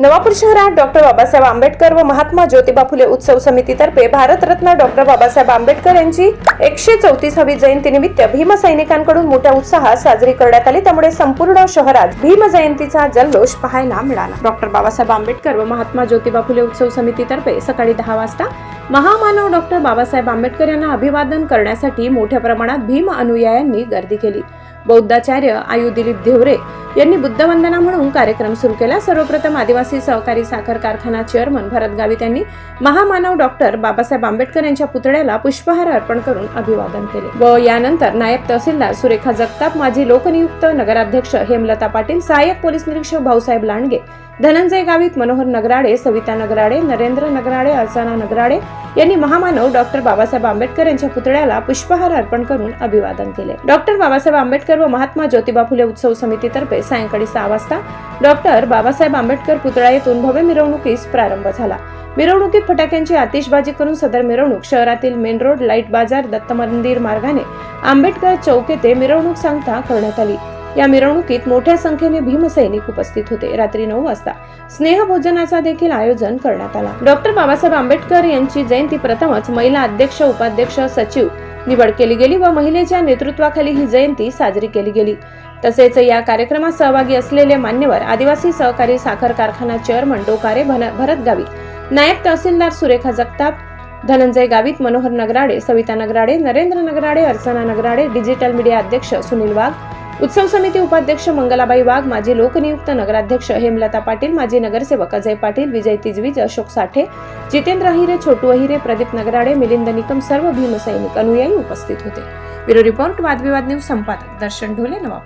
नवापूर शहरात डॉक्टर बाबासाहेब आंबेडकर व महात्मा ज्योतिबा फुले उत्सव समितीतर्फे भारतरत्न डॉक्टर बाबासाहेब आंबेडकर यांची एकशे चौतीसावी जयंतीनिमित्त भीम सैनिकांकडून मोठ्या उत्साहात साजरी करण्यात आली. त्यामुळे संपूर्ण शहरात भीम जयंतीचा जल्लोष पाहायला मिळाला. डॉक्टर बाबासाहेब आंबेडकर व महात्मा ज्योतिबा फुले उत्सव समितीतर्फे सकाळी दहा वाजता महामानव डॉक्टर बाबासाहेब आंबेडकर यांना अभिवादन करण्यासाठी मोठ्या प्रमाणात भीम अनुयायांनी गर्दी केली. बौद्धाचार्य आयु दिलीप धेवरे यांनी बुद्धवंदना म्हणून कार्यक्रम सुरू केला. सर्वप्रथम आदिवासी सहकारी साखर कारखाना चेअरमन भरत गावित यांनी महामानव डॉक्टर बाबासाहेब आंबेडकर यांच्या पुतळ्याला पुष्पहार अर्पण करून अभिवादन केले. व यानंतर नायब तहसीलदार सुरेखा जगताप माजी लोकनियुक्त नगराध्यक्ष हेमलता पाटील सहाय्यक पोलीस निरीक्षक भाऊसाहेब लांडगे धनंजय गावित मनोहर नगराडे सविता नगराडे नरेंद्र नगराडे अर्चना नगराडे यांनी महामानव डॉक्टर बाबासाहेब आंबेडकर यांच्या पुतळ्याला पुष्पहार अर्पण करून अभिवादन केले. डॉक्टर बाबासाहेब आंबेडकर व महात्मा ज्योतिबा फुले उत्सव समितीतर्फे सायंकाळी सहा वाजता डॉक्टर बाबासाहेब आंबेडकर पुतळा येथून भव्य मिरवणुकीस प्रारंभ झाला. मिरवणुकीत फटाक्यांची आतिषबाजी करून सदर मिरवणूक शहरातील मेन रोड लाइट बाजार दत्त मंदिर मार्गाने आंबेडकर चौक येथे मिरवणूक सांगता करण्यात आली. या मिरवणुकीत मोठ्या संख्येने भीमसैनिक उपस्थित होते. रात्री नऊ वाजता स्नेहभोजनाचा देखील आयोजन करण्यात आला. डॉक्टर बाबासाहेब आंबेडकर यांची जयंती प्रथमच महिला अध्यक्ष उपाध्यक्ष सचिव निवड केली गेली व महिलेच्या नेतृत्वाखाली ही जयंती साजरी केली गेली. तसेच या कार्यक्रमात सहभागी असलेले मान्यवर आदिवासी सहकारी साखर कारखाना चेअरमन डोकारे भन- भरत गावित नायब तहसीलदार सुरेखा जगताप धनंजय गावित मनोहर नगराडे सविता नगराडे नरेंद्र नगराडे अर्चना नगराडे डिजिटल मीडिया अध्यक्ष सुनील वाघ उत्सव समिती उपाध्यक्ष मंगलाबाई वाघ माजी लोकनियुक्त नगराध्यक्ष हेमलता पाटील माजी नगरसेवक अजय पाटील विजय तिजवीज अशोक साठे जितेंद्र अहिरे छोटू अहिरे प्रदीप नगराडे मिलिंद निकम सर्व भीमसैनिक अनुयायी उपस्थित होते. ब्युरो रिपोर्ट वादविवाद न्यूज संपादक दर्शन ढोले नवाब